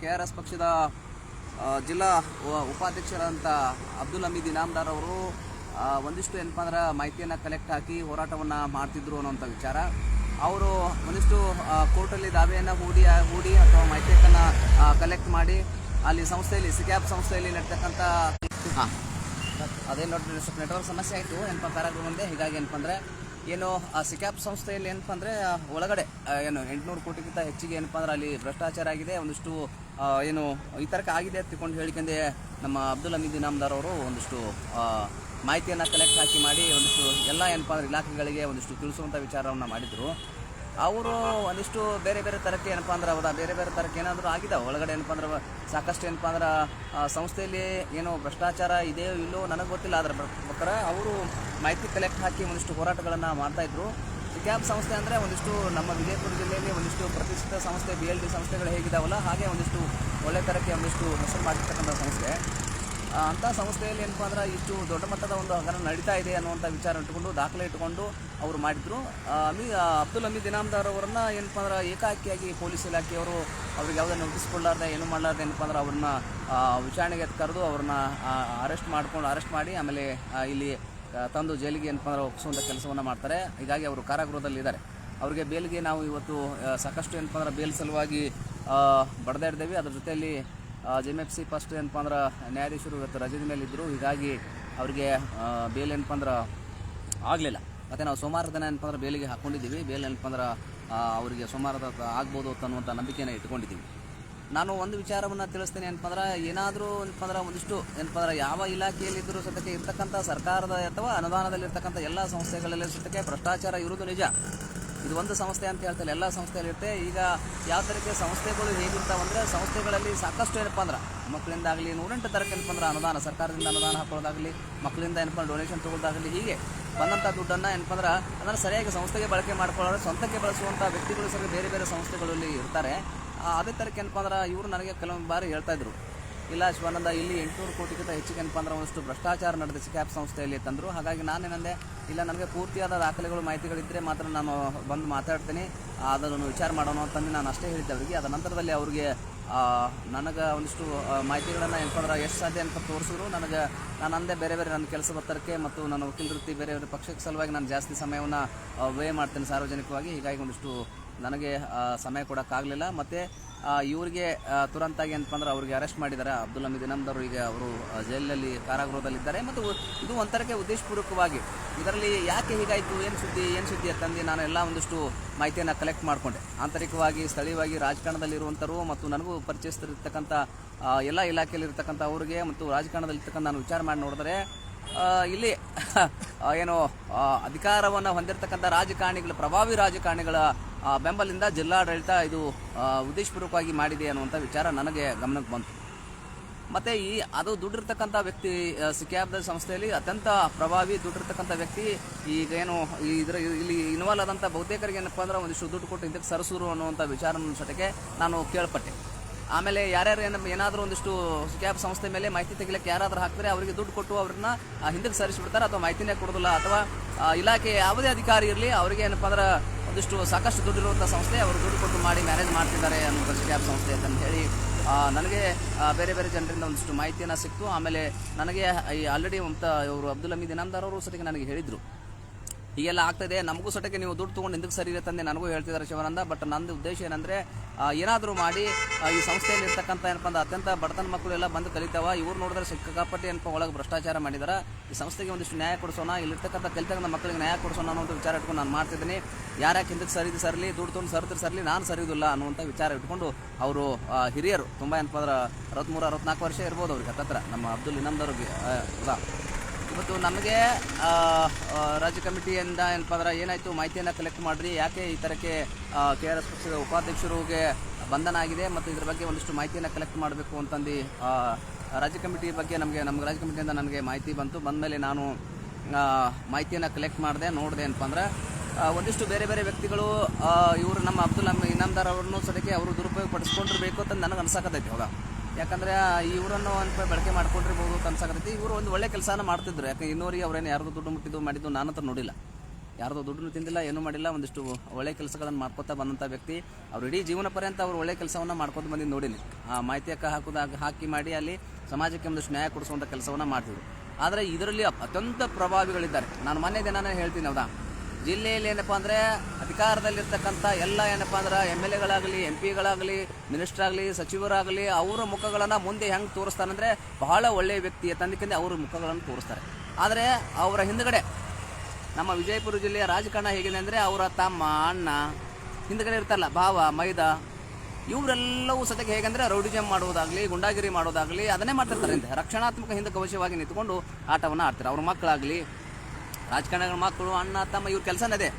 K R S ಪಕ್ಷದ ಜಿಲ್ಲಾ ಉಪಾಧ್ಯಕ್ಷರಾದಂಥ ಅಬ್ದುಲ್ ಹಮೀದ್ ಇನಾಮ್ದಾರ್ ಅವರು ಒಂದಿಷ್ಟು ಏನಪ್ಪ ಅಂದ್ರೆ ಮಾಹಿತಿಯನ್ನು ಕಲೆಕ್ಟ್ ಹಾಕಿ ಹೋರಾಟವನ್ನು ಮಾಡ್ತಿದ್ರು ಅನ್ನೋಂಥ ವಿಚಾರ. ಅವರು ಒಂದಿಷ್ಟು ಕೋರ್ಟಲ್ಲಿ ದಾವೆಯನ್ನು ಹೂಡಿ ಹೂಡಿ ಅಥವಾ ಮಾಹಿತಿಯನ್ನು ಕಲೆಕ್ಟ್ ಮಾಡಿ ಅಲ್ಲಿ ಸಂಸ್ಥೆಯಲ್ಲಿ, ಸಿಕ್ಯಾಬ್ ಸಂಸ್ಥೆಯಲ್ಲಿ ನಡ್ತಕ್ಕಂಥ ಅದೇ ನೋಡಿ ನೆಟ್ವರ್ಕ್ ಸಮಸ್ಯೆ ಆಯಿತು. ಏನಪ್ಪ ಕಾರ್ಯಕ್ರಮ ಮುಂದೆ ಹೀಗಾಗಿ ಏನಪ್ಪ ಅಂದರೆ ಏನು, ಆ ಸಿಕ್ಯಾಪ್ ಸಂಸ್ಥೆಯಲ್ಲಿ ಏನಪ್ಪ ಅಂದರೆ ಒಳಗಡೆ ಏನು, ಎಂಟುನೂರು ಕೋಟಿಗಿಂತ ಹೆಚ್ಚಿಗೆ ಏನಪ್ಪ ಅಂದ್ರೆ ಅಲ್ಲಿ ಭ್ರಷ್ಟಾಚಾರ ಆಗಿದೆ, ಒಂದಿಷ್ಟು ಏನು ಈ ತರಕ ಆಗಿದೆ ಅಂತ ತಿಳ್ಕೊಂಡು ಹೇಳಿಕೊಂಡೆ ನಮ್ಮ ಅಬ್ದುಲ್ ಹಮೀದ್ ಇನಾಮ್ದಾರ್ ಅವರು ಒಂದಿಷ್ಟು ಮಾಹಿತಿಯನ್ನು ಕಲೆಕ್ಟ್ ಹಾಕಿ ಮಾಡಿ, ಒಂದಿಷ್ಟು ಎಲ್ಲ ಏನಪ್ಪ ಅಂದ್ರೆ ಇಲಾಖೆಗಳಿಗೆ ಒಂದಿಷ್ಟು ತಿಳಿಸುವಂಥ ವಿಚಾರವನ್ನು ಮಾಡಿದರು. ಅವರು ಒಂದಿಷ್ಟು ಬೇರೆ ಬೇರೆ ಥರಕ್ಕೆ ಏನಪ್ಪ ಅಂದ್ರೆ ಅವರ ಬೇರೆ ಬೇರೆ ಥರಕ್ಕೆ ಏನಾದರೂ ಆಗಿದೆ ಒಳಗಡೆ ಏನಪ್ಪ ಅಂದ್ರೆ ಸಾಕಷ್ಟು ಏನಪ್ಪ ಅಂದ್ರೆ ಸಂಸ್ಥೆಯಲ್ಲಿ ಏನೋ ಭ್ರಷ್ಟಾಚಾರ ಇದೆಯೋ ಇಲ್ಲೋ ನನಗೆ ಗೊತ್ತಿಲ್ಲ. ಅದರ ಪ್ರಕಾರ ಅವರು ಮಾಹಿತಿ ಕಲೆಕ್ಟ್ ಹಾಕಿ ಒಂದಿಷ್ಟು ಹೋರಾಟಗಳನ್ನು ಮಾಡ್ತಾಯಿದ್ರು ಕ್ಯಾಬ್ ಸಂಸ್ಥೆ ಅಂದರೆ ಒಂದಿಷ್ಟು ನಮ್ಮ ವಿಜಯಪುರ ಜಿಲ್ಲೆಯಲ್ಲಿ ಒಂದಿಷ್ಟು ಪ್ರತಿಷ್ಠಿತ ಸಂಸ್ಥೆ ಬಿ ಎಲ್ ಡಿ ಸಂಸ್ಥೆಗಳು ಹೇಗಿದಾವಲ್ಲ, ಹಾಗೆ ಒಂದಿಷ್ಟು ಒಳ್ಳೆ ಥರಕ್ಕೆ ಒಂದಿಷ್ಟು ಹೆಸರು ಮಾಡಿರ್ತಕ್ಕಂಥ ಸಂಸ್ಥೆ. ಅಂಥ ಸಂಸ್ಥೆಯಲ್ಲಿ ಏನಪ್ಪ ಅಂದ್ರೆ ಇಷ್ಟು ದೊಡ್ಡ ಮಟ್ಟದ ಒಂದು ಹಗರಣ ನಡೀತಾ ಇದೆ ಅನ್ನುವಂಥ ವಿಚಾರ ಇಟ್ಟುಕೊಂಡು ದಾಖಲೆ ಇಟ್ಕೊಂಡು ಅವರು ಮಾಡಿದ್ರು. ಅಮಿ ಅಬ್ದುಲ್ ಅಮಿ ಇನಾಮ್ದಾರ್ ಅವರನ್ನ ಏನಪ್ಪ ಅಂದ್ರೆ ಏಕಾಕಿಯಾಗಿ ಪೊಲೀಸ್ ಇಲಾಖೆಯವರು ಅವ್ರಿಗೆ ಯಾವುದೇ ನೋಟಿಸ್ ಏನು ಮಾಡಲಾರ್ದೆ ಏನಪ್ಪ ಅಂದ್ರೆ ಅವ್ರನ್ನ ವಿಚಾರಣೆಗೆ ಕರೆದು ಅವ್ರನ್ನ ಅರೆಸ್ಟ್ ಮಾಡ್ಕೊಂಡು ಅರೆಸ್ಟ್ ಮಾಡಿ ಆಮೇಲೆ ಇಲ್ಲಿ ತಂದು ಜೈಲಿಗೆ ಏನಪ್ಪ ಅಂದ್ರೆ ಒಪ್ಪಿಸುವಂಥ ಕೆಲಸವನ್ನು ಮಾಡ್ತಾರೆ. ಹೀಗಾಗಿ ಅವರು ಕಾರಾಗೃಹದಲ್ಲಿ ಇದ್ದಾರೆ. ಅವರಿಗೆ ಬೇಲ್ಗೆ ನಾವು ಇವತ್ತು ಸಾಕಷ್ಟು ಏನಪ್ಪ ಅಂದ್ರೆ ಬೇಲ್ ಸಲುವಾಗಿ ಬಡ್ದಾಡಿದ್ದೇವೆ. ಅದ್ರ ಜೊತೆಯಲ್ಲಿ ಜೆಮ್ ಎಫ್ ಸಿ ಫಸ್ಟ್ ಏನಪ್ಪ ಅಂದ್ರೆ ನ್ಯಾಯಾಧೀಶರು ಇವತ್ತು ರಜದ ಮೇಲೆ ಇದ್ದರು ಹೀಗಾಗಿ ಅವರಿಗೆ ಬೇಲ್ ಏನಪ್ಪ ಅಂದ್ರೆ ಆಗಲಿಲ್ಲ. ಮತ್ತು ನಾವು ಸೋಮವಾರ ದಿನ ಏನಪ್ಪ ಅಂದ್ರೆ ಬೇಲಿಗೆ ಹಾಕ್ಕೊಂಡಿದ್ದೀವಿ ಬೇಲ್ ಏನಪ್ಪ ಅಂದ್ರೆ ಅವರಿಗೆ ಸೋಮವಾರದ ಆಗ್ಬೋದು ಅನ್ನುವಂಥ ನಂಬಿಕೆಯನ್ನು ಇಟ್ಕೊಂಡಿದ್ದೀವಿ ನಾನು ಒಂದು ವಿಚಾರವನ್ನು ತಿಳಿಸ್ತೇನೆ ಏನಪ್ಪ ಅಂದ್ರೆ, ಏನಾದರೂ ಏನಪ್ಪ ಅಂದ್ರೆ ಒಂದಿಷ್ಟು ಏನಪ್ಪ ಅಂದ್ರೆ ಯಾವ ಇಲಾಖೆಯಲ್ಲಿದ್ದರೂ ಸದ್ಯಕ್ಕೆ ಇರ್ತಕ್ಕಂಥ ಸರ್ಕಾರದ ಅಥವಾ ಅನುದಾನದಲ್ಲಿರ್ತಕ್ಕಂಥ ಎಲ್ಲ ಸಂಸ್ಥೆಗಳಲ್ಲಿ ಸದ್ಯಕ್ಕೆ ಭ್ರಷ್ಟಾಚಾರ ಇರುವುದು ನಿಜ. ಇದು ಒಂದು ಸಂಸ್ಥೆ ಅಂತ ಹೇಳ್ತಾರೆ ಎಲ್ಲ ಸಂಸ್ಥೆಯಲ್ಲಿರುತ್ತೆ ಈಗ ಯಾವ ಥರಕ್ಕೆ ಸಂಸ್ಥೆಗಳು ಹೇಗಿರ್ತಾವಂದ್ರೆ ಸಂಸ್ಥೆಗಳಲ್ಲಿ ಸಾಕಷ್ಟು ಏನಪ್ಪ ಅಂದ್ರೆ ಮಕ್ಕಳಿಂದಾಗಲಿ ನೂರೆಂಟು ಥರಕ್ಕೆ ಏನಪ್ಪ ಅಂದ್ರೆ ಅನುದಾನ, ಸರ್ಕಾರದಿಂದ ಅನುದಾನ ಹಾಕೊಳ್ಳೋದಾಗಲಿ, ಮಕ್ಕಳಿಂದ ಏನಪ್ಪ ಡೊನೇಷನ್ ತೊಗೊಳ್ಳೋದಾಗಲಿ, ಹೀಗೆ ಬಂದಂಥ ದುಡ್ಡನ್ನು ಏನಪ್ಪ ಅಂದ್ರೆ ಅದನ್ನು ಸರಿಯಾಗಿ ಸಂಸ್ಥೆಗೆ ಬಳಕೆ ಮಾಡ್ಕೊಳ್ಳೋರು, ಸ್ವಂತಕ್ಕೆ ಬಳಸುವಂಥ ವ್ಯಕ್ತಿಗಳು ಸರಿ ಬೇರೆ ಬೇರೆ ಸಂಸ್ಥೆಗಳಲ್ಲಿ ಇರ್ತಾರೆ. ಅದೇ ಥರಕ್ಕೆ ಏನಪ್ಪ ಅಂದ್ರೆ ಇವರು ನನಗೆ ಕೆಲವೊಂದು ಬಾರಿ ಹೇಳ್ತಾ ಇದ್ರು. ಇಲ್ಲ ಶಿವಾನಂದ ಇಲ್ಲಿ ಎಂಟುನೂರು ಕೋಟಿಗಿಂತ ಹೆಚ್ಚಿಗೆ ಏನಪ್ಪ ಅಂದ್ರೆ ಒಂದಷ್ಟು ಭ್ರಷ್ಟಾಚಾರ ನಡೆದ ಕ್ಯಾಪ್ ಸಂಸ್ಥೆಯಲ್ಲಿ ತಂದರು. ಹಾಗಾಗಿ ನಾನೇನಂದೆ ಇಲ್ಲ ನನಗೆ ಪೂರ್ತಿಯಾದ ದಾಖಲೆಗಳು ಮಾಹಿತಿಗಳಿದ್ದರೆ ಮಾತ್ರ ನಾನು ಬಂದು ಮಾತಾಡ್ತೀನಿ. ಅದನ್ನು ವಿಚಾರ ಮಾಡೋಣ ಅಂತಂದು ನಾನು ಅಷ್ಟೇ ಹೇಳಿದ್ದೆ ಅವರಿಗೆ. ಅದರ ನಂತರದಲ್ಲಿ ಅವರಿಗೆ ನನಗೆ ಒಂದಿಷ್ಟು ಮಾಹಿತಿಗಳನ್ನು ಏನಪ್ಪ ಎಷ್ಟು ಸಾಧ್ಯ ಅಂತ ತೋರಿಸಿದ್ರು. ನನಗೆ, ನಾನು ಅಂದೇ ಬೇರೆ ಬೇರೆ ನನ್ನ ಕೆಲಸ ಒತ್ತಡಕ್ಕೆ ಮತ್ತು ನನ್ನ ವಕೀಲ ಬೇರೆ ಬೇರೆ ಪಕ್ಷಕ್ಕೆ ಸಲುವಾಗಿ ನಾನು ಜಾಸ್ತಿ ಸಮಯವನ್ನು ವ್ಯಯ ಮಾಡ್ತೇನೆ ಸಾರ್ವಜನಿಕವಾಗಿ. ಹೀಗಾಗಿ ಒಂದಿಷ್ಟು ನನಗೆ ಸಮಯ ಕೊಡೋಕ್ಕಾಗಲಿಲ್ಲ. ಮತ್ತು ಇವರಿಗೆ ತುರಂತಾಗಿ ಅಂತಂದ್ರೆ ಅಂದ್ರೆ ಅವ್ರಿಗೆ ಅರೆಸ್ಟ್ ಮಾಡಿದ್ದಾರೆ. ಅಬ್ದುಲ್ ಹಮೀದ್ ಇನಾಮ್ದವರು ಈಗ ಅವರು ಜೈಲಿನಲ್ಲಿ ಕಾರಾಗೃಹದಲ್ಲಿದ್ದಾರೆ. ಮತ್ತು ಇದು ಒಂಥರಕ್ಕೆ ಉದ್ದೇಶಪೂರ್ವಕವಾಗಿ ಇದರಲ್ಲಿ ಯಾಕೆ ಹೀಗಾಯಿತು? ಏನು ಸುದ್ದಿ ಏನು ಸುದ್ದಿ ಅಂತಂದು ನಾನು ಎಲ್ಲ ಒಂದಿಷ್ಟು ಮಾಹಿತಿಯನ್ನು ಕಲೆಕ್ಟ್ ಮಾಡಿಕೊಂಡೆ. ಆಂತರಿಕವಾಗಿ, ಸ್ಥಳೀಯವಾಗಿ ರಾಜಕಾರಣದಲ್ಲಿರುವಂಥರು ಮತ್ತು ನನಗೂ ಪರಿಚಯಿಸ್ತಿರ್ತಕ್ಕಂಥ ಎಲ್ಲ ಇಲಾಖೆಯಲ್ಲಿರ್ತಕ್ಕಂಥ ಅವರಿಗೆ ಮತ್ತು ರಾಜಕಾರಣದಲ್ಲಿರ್ತಕ್ಕಂಥ ನಾನು ವಿಚಾರ ಮಾಡಿ ನೋಡಿದ್ರೆ ಇಲ್ಲಿ ಏನು ಅಧಿಕಾರವನ್ನು ಹೊಂದಿರತಕ್ಕಂಥ ರಾಜಕಾರಣಿಗಳ, ಪ್ರಭಾವಿ ರಾಜಕಾರಣಿಗಳ ಬೆಂಬಲದಿಂದ ಬೆಂಬಲಿಂದ ಜಿಲ್ಲಾಡಳಿತ ಇದು ಉದ್ದೇಶಪೂರ್ವಕವಾಗಿ ಮಾಡಿದೆ ಅನ್ನುವಂಥ ವಿಚಾರ ನನಗೆ ಗಮನಕ್ಕೆ ಬಂತು. ಮತ್ತು ಈ, ಅದು ದುಡ್ಡಿರ್ತಕ್ಕಂಥ ವ್ಯಕ್ತಿ ಸಿಕ್ಯಾಬ್ದ ಸಂಸ್ಥೆಯಲ್ಲಿ ಅತ್ಯಂತ ಪ್ರಭಾವಿ ದುಡ್ಡಿರ್ತಕ್ಕಂಥ ವ್ಯಕ್ತಿ, ಈಗ ಏನು ಇದರ, ಇಲ್ಲಿ ಇನ್ವಾಲ್ವ್ ಆದಂಥ ಬಹುತೇಕರಿಗೆ ಏನಪ್ಪ ಅಂದ್ರೆ ಒಂದಿಷ್ಟು ದುಡ್ಡು ಕೊಟ್ಟು ಇದಕ್ಕೆ ಸರಸೂರು ಅನ್ನುವಂಥ ವಿಚಾರ ಸಟಕ್ಕೆ ನಾನು ಕೇಳ್ಪಟ್ಟೆ. ಆಮೇಲೆ ಯಾರ್ಯಾರು ಏನ ಏನಾದರೂ ಒಂದಿಷ್ಟು ಕ್ಯಾಬ್ ಸಂಸ್ಥೆ ಮೇಲೆ ಮಾಹಿತಿ ತೆಗಿಲಿಕ್ಕೆ ಯಾರಾದರೂ ಹಾಕ್ತಾರೆ ಅವರಿಗೆ ದುಡ್ಡು ಕೊಟ್ಟು ಅವ್ರನ್ನ ಹಿಂದಕ್ಕೆ ಸರಿಸಿಬಿಡ್ತಾರೆ ಅಥವಾ ಮಾಹಿತಿನೇ ಕೊಡೋದಿಲ್ಲ. ಅಥವಾ ಇಲಾಖೆ ಯಾವುದೇ ಅಧಿಕಾರಿ ಇರಲಿ, ಅವರಿಗೆ ಏನಪ್ಪ ಅಂದ್ರೆ ಒಂದಿಷ್ಟು ಸಾಕಷ್ಟು ದುಡ್ಡು ಇರುವಂಥ ಸಂಸ್ಥೆ ಅವರು ದುಡ್ಡು ಕೊಟ್ಟು ಮಾಡಿ ಮ್ಯಾನೇಜ್ ಮಾಡ್ತಿದ್ದಾರೆ ಅನ್ನೋದು ಕ್ಯಾಬ್ ಸಂಸ್ಥೆ ಅಂತ ಹೇಳಿ ನನಗೆ ಬೇರೆ ಬೇರೆ ಜನರಿಂದ ಒಂದಿಷ್ಟು ಮಾಹಿತಿಯನ್ನು ಸಿಕ್ತು. ಆಮೇಲೆ ನನಗೆ ಈ ಆಲ್ರೆಡಿ ಇವರು ಅಬ್ದುಲ್ ಹಮೀದ್ ಇನಾಮ್ದಾರ್ ಅವರು ಸತಿಗೆ ನನಗೆ ಹೇಳಿದರು. ಹೀಗೆಲ್ಲ ಆಗ್ತದೆ ನಮಗೂ ಸಟಕ್ಕೆ ನೀವು ದುಡ್ಡು ತಗೊಂಡು ಹಿಂದಕ್ಕೆ ಸರಿ ತಂದೆ ನನಗೂ ಹೇಳ್ತಿದ್ದಾರೆ ಶಿವಾನಂದ. ಬಟ್ ನಂದು ಉದ್ದೇಶ ಏನಂದರೆ ಏನಾದರೂ ಮಾಡಿ ಈ ಸಂಸ್ಥೆಯಲ್ಲಿ ಇರ್ತಕ್ಕಂಥ ಏನಪ್ಪ ಅಂದ್ರೆ ಅತ್ಯಂತ ಬಡತನ ಮಕ್ಕಳು ಎಲ್ಲ ಬಂದು ಕಲಿತಾವ. ಇವ್ರು ನೋಡಿದ್ರೆ ಸಿಕ್ಕಾಪಟ್ಟೆ ಏನಪ್ಪ ಒಳಗೆ ಭ್ರಷ್ಟಾಚಾರ ಮಾಡಿದಾರ. ಈ ಸಂಸ್ಥೆಗೆ ಒಂದಿಷ್ಟು ನ್ಯಾಯ ಕೊಡಿಸೋಣ, ಇಲ್ಲಿರ್ತಕ್ಕಂಥ ಕಲಿತಕ್ಕಂಥ ಮಕ್ಕಳಿಗೆ ನ್ಯಾಯ ಕೊಡಿಸೋಣ ಅನ್ನೋ ವಿಚಾರ ಇಟ್ಕೊಂಡು ನಾನು ಮಾಡ್ತಿದ್ದೀನಿ. ಯಾರ್ಯಾಕೆ ಹಿಂದಕ್ಕೆ ಸರಿದು ಸರಲಿ, ದುಡ್ಡು ತೊಗೊಂಡು ಸರಿದ್ರೆ ಸರಲಿ, ನಾನು ಸರಿಯುವುದಿಲ್ಲ ಅನ್ನುವಂಥ ವಿಚಾರ ಇಟ್ಕೊಂಡು ಅವರು ಹಿರಿಯರು, ತುಂಬ ಏನಪ್ಪ ಅಂದ್ರೆ ಅರವತ್ತ್ಮೂರು ಅರವತ್ನಾಲ್ಕು ವರ್ಷ ಇರ್ಬೋದು ಅವ್ರಿಗೆ. ಹತ್ತತ್ರ ನಮ್ಮ ಅಬ್ದುಲ್ ಇನಾಮ್ದವ್ರಿಗೆ ಹೌದಾ ಇವತ್ತು ನಮಗೆ ರಾಜ್ಯ ಕಮಿಟಿಯಿಂದ ಏನಪ್ಪ ಅಂದ್ರೆ ಏನಾಯಿತು ಮಾಹಿತಿಯನ್ನು ಕಲೆಕ್ಟ್ ಮಾಡಿರಿ. ಯಾಕೆ ಈ ಥರಕ್ಕೆ ಕೆ ಆರ್ ಎಸ್ ಪಕ್ಷದ ಉಪಾಧ್ಯಕ್ಷರಿಗೆ ಬಂಧನ ಆಗಿದೆ ಮತ್ತು ಇದ್ರ ಬಗ್ಗೆ ಒಂದಿಷ್ಟು ಮಾಹಿತಿಯನ್ನು ಕಲೆಕ್ಟ್ ಮಾಡಬೇಕು ಅಂತಂದು ರಾಜ್ಯ ಕಮಿಟಿ ಬಗ್ಗೆ ನಮಗೆ ನಮ್ಮ ರಾಜ್ಯ ಕಮಿಟಿಯಿಂದ ನನಗೆ ಮಾಹಿತಿ ಬಂತು. ಬಂದಮೇಲೆ ನಾನು ಆ, ಮಾಹಿತಿಯನ್ನು ಕಲೆಕ್ಟ್ ಮಾಡಿದೆ ನೋಡಿದೆ ಏನಪ್ಪ ಅಂದ್ರೆ ಒಂದಿಷ್ಟು ಬೇರೆ ಬೇರೆ ವ್ಯಕ್ತಿಗಳು ಇವರು ನಮ್ಮ ಅಬ್ದುಲ್ ಇನಾಮ್ದಾರ್ ಅವ್ರನ್ನೂ ಸದ್ಯಕ್ಕೆ ಅವರು ದುರುಪಯೋಗ ಪಡಿಸ್ಕೊಂಡಿರ್ಬೇಕು ಅಂತ ನನಗೆ ಅನ್ಸಕತ್ತೈತಿ ಹೌದಾ ಯಾಕಂದ್ರೆ ಇವರನ್ನು ಒಂದು ಬಳಕೆ ಮಾಡ್ಕೊಂಡಿರ್ಬೋದು ಅನ್ಸಕತ್ತೈತಿ ಇವರು ಒಂದು ಒಳ್ಳೆ ಕೆಲಸನ ಮಾಡ್ತಿದ್ರು. ಯಾಕೆ ಇನ್ನೂರಿಗೆ ಅವ್ರೇನು ಯಾರ್ದು ದುಡ್ಡು ಮುಟ್ಟಿದ್ದು ಮಾಡಿದ್ದು ನಾನು ಹತ್ರ ನೋಡಿಲ್ಲ. ಯಾರ್ದು ದುಡ್ಡು ತಿಂದಿಲ್ಲ, ಏನೂ ಮಾಡಿಲ್ಲ, ಒಂದಿಷ್ಟು ಒಳ್ಳೆ ಕೆಲಸಗಳನ್ನು ಮಾಡ್ಕೊತಾ ಬಂದಂಥ ವ್ಯಕ್ತಿ. ಅವ್ರು ಇಡೀ ಜೀವನ ಪರ್ಯಂತ ಅವ್ರು ಒಳ್ಳೆ ಕೆಲಸವನ್ನು ಮಾಡ್ಕೊಂಡು ಬಂದಿದ್ದು ನೋಡಿನಿ. ಆ ಮಾಹಿತಿ ಅಕ್ಕ ಹಾಕೋದಾಗ ಹಾಕಿ ಮಾಡಿ ಅಲ್ಲಿ ಸಮಾಜಕ್ಕೆ ಒಂದಿಷ್ಟು ನ್ಯಾಯ ಕೊಡಿಸುವಂಥ ಕೆಲಸವನ್ನು ಮಾಡ್ತಿದ್ರು. ಆದರೆ ಇದರಲ್ಲಿ ಅತ್ಯಂತ ಪ್ರಭಾವಿಗಳಿದ್ದಾರೆ. ನಾನು ಮೊನ್ನೆ ದಿನಾನೇ ಹೇಳ್ತೀನಿ, ಹೌದಾ? ಜಿಲ್ಲೆಯಲ್ಲಿ ಏನಪ್ಪ ಅಂದರೆ ಅಧಿಕಾರದಲ್ಲಿರ್ತಕ್ಕಂಥ ಎಲ್ಲ ಏನಪ್ಪ ಅಂದ್ರೆ ಎಂ ಎಲ್ ಎಗಳಾಗಲಿ, ಎಂ ಪಿಗಳಾಗಲಿ ಮಿನಿಸ್ಟರ್ ಆಗಲಿ ಸಚಿವರಾಗಲಿ ಅವರ ಮುಖಗಳನ್ನು ಮುಂದೆ ಹೆಂಗೆ ತೋರಿಸ್ತಾರಂದ್ರೆ ಬಹಳ ಒಳ್ಳೆಯ ವ್ಯಕ್ತಿ ತಂದಕ್ಕಿಂತ ಅವರ ಮುಖಗಳನ್ನು ತೋರಿಸ್ತಾರೆ. ಆದರೆ ಅವರ ಹಿಂದ್ಗಡೆ ನಮ್ಮ ವಿಜಯಪುರ ಜಿಲ್ಲೆಯ ರಾಜಕಾರಣ ಹೇಗಿದೆ ಅಂದರೆ ಅವರ ತಮ್ಮ ಅಣ್ಣ, ಹಿಂದ್ಗಡೆ ಇರ್ತಾರಲ್ಲ, ಭಾವ, ಮೈದ, ಇವರೆಲ್ಲವೂ ಸದ್ಯಕ್ಕೆ ಹೇಗೆಂದರೆ ರೌಡಿಜಮ್ ಮಾಡುವುದಾಗಲಿ ಗುಂಡಾಗಿರಿ ಮಾಡೋದಾಗಲಿ ಅದನ್ನೇ ಮಾಡ್ತಿರ್ತಾರೆ ರಕ್ಷಣಾತ್ಮಕ ಹಿಂದೆ ಕವಚವಾಗಿ ನಿಂತ್ಕೊಂಡು ಆಟವನ್ನು ಆಡ್ತಾರೆ. ಅವ್ರ ಮಕ್ಕಳಾಗಲಿ ರಾಜಕಾರಣಿಗಳ ಮಕ್ಕಳು ಅಣ್ಣ, ತಮ್ಮ ಇವ್ರ ಕೆಲಸನೇ ಅದೇ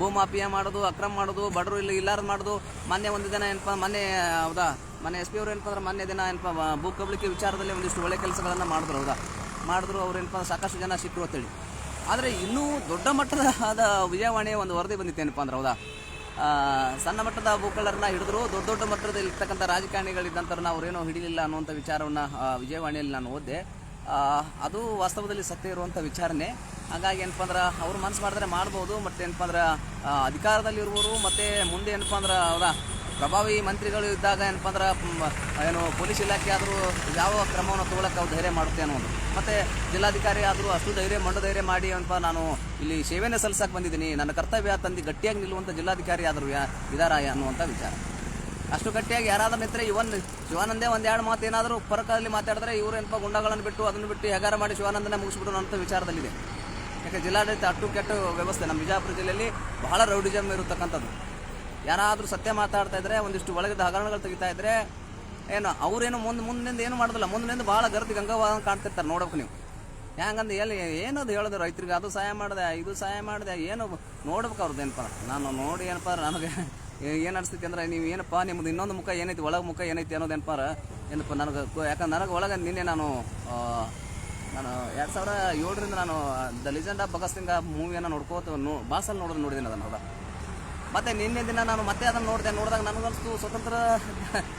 ಭೂಮಾಫಿಯಾ ಮಾಡೋದು, ಅಕ್ರಮ ಮಾಡೋದು, ಬಡವರು ಇಲ್ಲ ಇಲ್ಲಾರದು ಮಾಡೋದು. ಮೊನ್ನೆ ಒಂದು ದಿನ ಏನಪ್ಪ, ಮೊನ್ನೆ, ಹೌದಾ? ಮೊನ್ನೆ ಎಸ್ ಪಿ ಅವರು ಏನಪ್ಪ ಅಂದ್ರೆ ಮೊನ್ನೆ ದಿನ ಏನಪ್ಪ ಭೂ ಕಬಳಿಕೆ ವಿಚಾರದಲ್ಲಿ ಒಂದಿಷ್ಟು ಒಳ್ಳೆ ಕೆಲಸಗಳನ್ನು ಮಾಡಿದ್ರು, ಹೌದಾ? ಮಾಡಿದ್ರು, ಅವ್ರು ಏನಪ್ಪ ಸಾಕಷ್ಟು ಜನ ಸಿಕ್ಕರು ಅಂತೇಳಿ. ಆದರೆ ಇನ್ನೂ ದೊಡ್ಡ ಮಟ್ಟದ ಆದ ವಿಜಯವಾಣಿಯ ಒಂದು ವರದಿ ಬಂದಿತ್ತು ಏನಪ್ಪ ಅಂದ್ರೆ, ಹೌದಾ? ಸಣ್ಣ ಮಟ್ಟದ ಭೂಕಳ್ಳರನ್ನ ಹಿಡಿದ್ರು, ದೊಡ್ಡ ದೊಡ್ಡ ಮಟ್ಟದಲ್ಲಿ ಇರ್ತಕ್ಕಂಥ ರಾಜಕಾರಣಿಗಳಿದ್ದಂಥವ್ರನ್ನ ಅವರೇನೋ ಹಿಡಿಲಿಲ್ಲ ಅನ್ನುವಂಥ ವಿಚಾರವನ್ನು ವಿಜಯವಾಣಿಯಲ್ಲಿ ನಾನು ಓದಿದೆ. ಅದು ವಾಸ್ತವದಲ್ಲಿ ಸತ್ಯ ಇರುವಂಥ ವಿಚಾರನೆ. ಹಾಗಾಗಿ ಏನಪ್ಪ ಅಂದ್ರೆ ಅವ್ರು ಮನಸ್ಸು ಮಾಡಿದ್ರೆ ಮಾಡ್ಬೋದು, ಮತ್ತೆ ಏನಪ್ಪ ಅಂದ್ರೆ ಅಧಿಕಾರದಲ್ಲಿರುವವರು ಮತ್ತು ಮುಂದೆ ಏನಪ್ಪ ಅಂದ್ರೆ ಅವರ ಪ್ರಭಾವಿ ಮಂತ್ರಿಗಳು ಇದ್ದಾಗ ಏನಪ್ಪ ಅಂದ್ರೆ ಏನು ಪೊಲೀಸ್ ಇಲಾಖೆ ಆದರೂ ಯಾವ ಕ್ರಮವನ್ನು ತಗೊಳಕ್ಕೆ ಅವ್ರು ಧೈರ್ಯ ಮಾಡುತ್ತೆ ಅನ್ನೋದು. ಮತ್ತು ಜಿಲ್ಲಾಧಿಕಾರಿ ಆದರೂ ಅಷ್ಟು ಧೈರ್ಯ, ಮಂಡ ಧೈರ್ಯ ಮಾಡಿ ಏನಪ್ಪ ನಾನು ಇಲ್ಲಿ ಸೇವೆಯನ್ನು ಸಲ್ಲಿಸಕ್ಕೆ ಬಂದಿದ್ದೀನಿ, ನನ್ನ ಕರ್ತವ್ಯ ತಂದು ಗಟ್ಟಿಯಾಗಿ ನಿಲ್ಲುವಂಥ ಜಿಲ್ಲಾಧಿಕಾರಿ ಆದರೂ ಯಾ ಇದಾರಾಯ ಅನ್ನುವಂಥ ವಿಚಾರ. ಅಷ್ಟು ಗಟ್ಟಿಯಾಗಿ ಯಾರಾದ್ರೂ ನಿಂತರೆ ಇವನ್, ಶಿವಾನಂದೇ ಒಂದ್ ಎರಡು ಮಾತು ಏನಾದರೂ ಪರಕದಲ್ಲಿ ಮಾತಾಡಿದ್ರೆ ಇವರು ಏನಪ್ಪ ಗುಂಡಗಳನ್ನು ಬಿಟ್ಟು ಅದನ್ನು ಬಿಟ್ಟು ಹೆಗಾರ ಮಾಡಿ ಶಿವಾನಂದನೇ ಮುಗಿಸ್ಬಿಡೋಣ ಅಂತ ವಿಚಾರದಲ್ಲಿದೆ. ಯಾಕೆ ಜಿಲ್ಲಾಡಳಿತ ಅಟ್ಟು ಕೆಟ್ಟ ವ್ಯವಸ್ಥೆ ನಮ್ಮ ಬಿಜಾಪುರ ಜಿಲ್ಲೆಯಲ್ಲಿ ಬಹಳ ರೌಡಿಜಮ್ ಇರತಕ್ಕಂಥದ್ದು. ಯಾರಾದರೂ ಸತ್ಯ ಮಾತಾಡ್ತಾ ಇದ್ರೆ, ಒಂದಿಷ್ಟು ಒಳಗಿದ ಹಗರಣಗಳು ತೆಗಿತಾ ಇದ್ರೆ, ಏನು, ಅವರೇನು ಮುಂದೆ ಮುಂದಿನಿಂದ ಏನು ಮಾಡೋದಿಲ್ಲ. ಮುಂದಿನಿಂದ ಭಾಳ ಗರ್ದಿ ಗಂಗವಾದ ಕಾಣ್ತಿರ್ತಾರೆ ನೋಡೋಕೆ ನೀವು. ಹ್ಯಾಂಗಂದು ಎಲ್ಲಿ ಏನದು ಹೇಳೋದು? ರೈತರಿಗೆ ಅದು ಸಹಾಯ ಮಾಡಿದೆ, ಇದು ಸಹಾಯ ಮಾಡಿದೆ, ಏನು ನೋಡ್ಬೇಕು ಅವ್ರದ್ದು ಏನಪ್ಪ? ನಾನು ನೋಡಿ ಏನಪ್ಪ, ನನಗೆ ಏನು ಅನಿಸ್ತೈತಿ ಅಂದ್ರೆ, ನೀವು ಏನಪ್ಪ ನಿಮ್ಮದು ಇನ್ನೊಂದು ಮುಖ ಏನೈತಿ, ಒಳಗೆ ಮುಖ ಏನೈತಿ ಅನ್ನೋದು ಏನಪ್ಪ ಏನಪ್ಪ, ನನಗೆ, ಯಾಕಂದ್ರೆ ನನಗೆ ಒಳಗೆ ನಿನ್ನೆ ನಾನು ನಾನು ಎರಡು ಸಾವಿರ ಏಳರಿಂದ ನಾನು the legend of Bhagat Singh ಮೂವಿಯನ್ನು ನೋಡ್ಕೋತ, ನೋ ಬಾಸಲ್ಲಿ ನೋಡೋದು ನೋಡಿದ್ದೀನಿ ಅದನ್ನು, ಹೌದಾ? ಮತ್ತೆ ನಿನ್ನೆ ದಿನ ನಾನು ಮತ್ತೆ ಅದನ್ನು ನೋಡಿದೆ, ನೋಡಿದಾಗ ನನಗನ್ಸ್ತು ಸ್ವತಂತ್ರ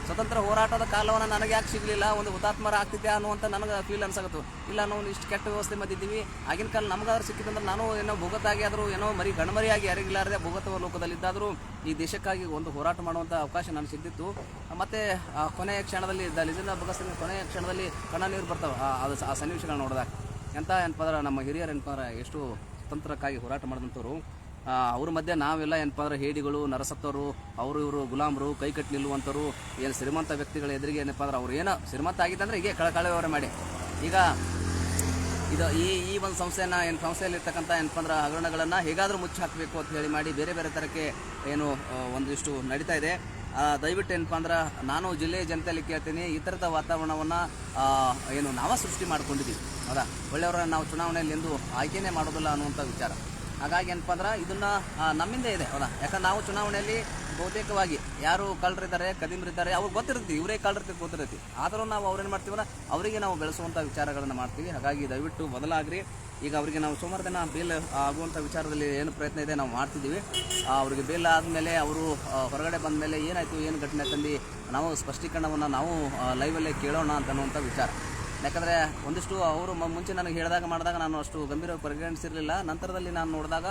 ಸ್ವತಂತ್ರ ಹೋರಾಟದ ಕಾಲವನ್ನು ನನಗೆ ಯಾಕೆ ಸಿಗಲಿಲ್ಲ, ಒಂದು ಹುತಾತ್ಮರ ಆಗ್ತಿದ್ದೆ ಅನ್ನುವಂಥ ನನಗೆ ಫೀಲ್ ಅನ್ಸಕತ್ತು ಇಲ್ಲ ನಾವು ಇಷ್ಟು ಕೆಟ್ಟ ವ್ಯವಸ್ಥೆ ಮದ್ದಿದ್ದೀವಿ ಆಗಿನ ಕಾಲ ನಮಗಾದ್ರೂ ಸಿಕ್ಕಿದಂದ್ರೆ ನಾನು ಏನೋ ಭೂಗತಾಗಿ ಆದರೂ ಏನೋ ಮರಿ ಗಣಮರಿಯಾಗಿ ಯಾರಿಗಿಲ್ಲಾರದೆ ಭೂಗತವ ಲೋಕದಲ್ಲಿದ್ದಾದರೂ ಈ ದೇಶಕ್ಕಾಗಿ ಒಂದು ಹೋರಾಟ ಮಾಡುವಂಥ ಅವಕಾಶ ನನಗೆ ಸಿಗ್ತಿತ್ತು. ಮತ್ತೆ ಕೊನೆಯ ಕ್ಷಣದಲ್ಲಿ, ದ ಲಿಜೆಂಡ್ ಭಗತ್ ಕೊನೆಯ ಕ್ಷಣದಲ್ಲಿ ಕಣ್ಣ ನೀರು ಬರ್ತಾವೆ. ಅದು ಆ ಸನ್ನಿವೇಶಗಳನ್ನ ನೋಡಿದಾಗ. ಎಂಥ ಏನಪ್ಪ ನಮ್ಮ ಹಿರಿಯರು ಏನಪ್ಪ ಎಷ್ಟು ಸ್ವತಂತ್ರಕ್ಕಾಗಿ ಹೋರಾಟ ಮಾಡಿದಂಥವ್ರು. ಅವ್ರ ಮಧ್ಯೆ ನಾವೆಲ್ಲ ಏನಪ್ಪ ಅಂದ್ರೆ ಹೇಡಿಗಳು ನರಸತ್ತವರು ಅವರು ಇವರು ಗುಲಾಮರು, ಕೈ ಕಟ್ಟಿ ನಿಲ್ಲುವಂಥವ್ರು ಏನು ಶ್ರೀಮಂತ ವ್ಯಕ್ತಿಗಳ ಎದುರಿಗೆ ಏನಪ್ಪ ಅಂದ್ರೆ ಅವ್ರು ಏನೋ ಶ್ರೀಮಂತ ಆಗಿದ್ದಂದ್ರೆ ಹೀಗೆ ಕಳಕಳವರೆ ಮಾಡಿ. ಈಗ ಇದು ಈ ಈ ಒಂದು ಸಂಸ್ಥೆನ ಏನು ಸಂಸ್ಥೆಯಲ್ಲಿರ್ತಕ್ಕಂಥ ಏನಪ್ಪ ಅಂದ್ರೆ ಹಗರಣಗಳನ್ನು ಹೇಗಾದರೂ ಮುಚ್ಚಿ ಹಾಕಬೇಕು ಅಂತ ಹೇಳಿ ಮಾಡಿ ಬೇರೆ ಬೇರೆ ಥರಕ್ಕೆ ಏನು ಒಂದಿಷ್ಟು ನಡೀತಾ ಇದೆ. ದಯವಿಟ್ಟು ಏನಪ್ಪ ಅಂದ್ರೆ ನಾನು ಜಿಲ್ಲೆಯ ಜನತೆಯಲ್ಲಿ ಕೇಳ್ತೀನಿ, ಈ ಥರದ ವಾತಾವರಣವನ್ನು ಏನು ನಾವೇ ಸೃಷ್ಟಿ ಮಾಡ್ಕೊಂಡಿದ್ದೀವಿ. ಹೌದಾ? ಒಳ್ಳೆಯವರನ್ನು ನಾವು ಚುನಾವಣೆಯಲ್ಲಿ ಎಂದು ಆಯ್ಕೆನೇ ಮಾಡೋದಿಲ್ಲ ಅನ್ನುವಂಥ ವಿಚಾರ. ಹಾಗಾಗಿ ಏನಪ್ಪ ಅಂದ್ರೆ ಇದನ್ನ ನಮ್ಮಿಂದ ಇದೆ, ಹೌದಾ? ಯಾಕಂದ್ರೆ ನಾವು ಚುನಾವಣೆಯಲ್ಲಿ ಬಹುತೇಕವಾಗಿ ಯಾರು ಕಳ್ಳರಿದ್ದಾರೆ, ಕದಿಮರಿದ್ದಾರೆ ಅವ್ರಿಗೆ ಗೊತ್ತಿರುತ್ತೆ, ಇವರೇ ಕಳ್ಳರಿರ್ತೀವಿ ಗೊತ್ತಿರುತ್ತೆ. ಆದರೂ ನಾವು ಅವ್ರೇನು ಮಾಡ್ತೀವಲ್ಲ, ಅವರಿಗೆ ನಾವು ಬೆಳೆಸುವಂಥ ವಿಚಾರಗಳನ್ನು ಮಾಡ್ತೀವಿ. ಹಾಗಾಗಿ ದಯವಿಟ್ಟು ಬದಲಾಗ್ರಿ. ಈಗ ಅವರಿಗೆ ನಾವು ಸೋಮವಾರ ದಿನ ಬೇಲ್ ಆಗುವಂಥ ವಿಚಾರದಲ್ಲಿ ಏನು ಪ್ರಯತ್ನ ಇದೆ, ನಾವು ಮಾಡ್ತಿದ್ದೀವಿ. ಅವರಿಗೆ ಬೇಲ್ ಆದಮೇಲೆ ಅವರು ಹೊರಗಡೆ ಬಂದ ಮೇಲೆ ಏನಾಯಿತು, ಏನು ಘಟನೆ ತಂದು, ನಾವು ಸ್ಪಷ್ಟೀಕರಣವನ್ನು ನಾವು ಲೈವಲ್ಲೇ ಕೇಳೋಣ ಅಂತ ಅನ್ನುವಂಥ ವಿಚಾರ. ಯಾಕಂದರೆ ಒಂದಿಷ್ಟು ಅವರು ಮುಂಚೆ ನನಗೆ ಹೇಳಿದಾಗ ಮಾಡಿದಾಗ ನಾನು ಅಷ್ಟು ಗಂಭೀರವಾಗಿ ಪರಿಗಣಿಸಿರಲಿಲ್ಲ. ನಂತರದಲ್ಲಿ ನಾನು ನೋಡಿದಾಗ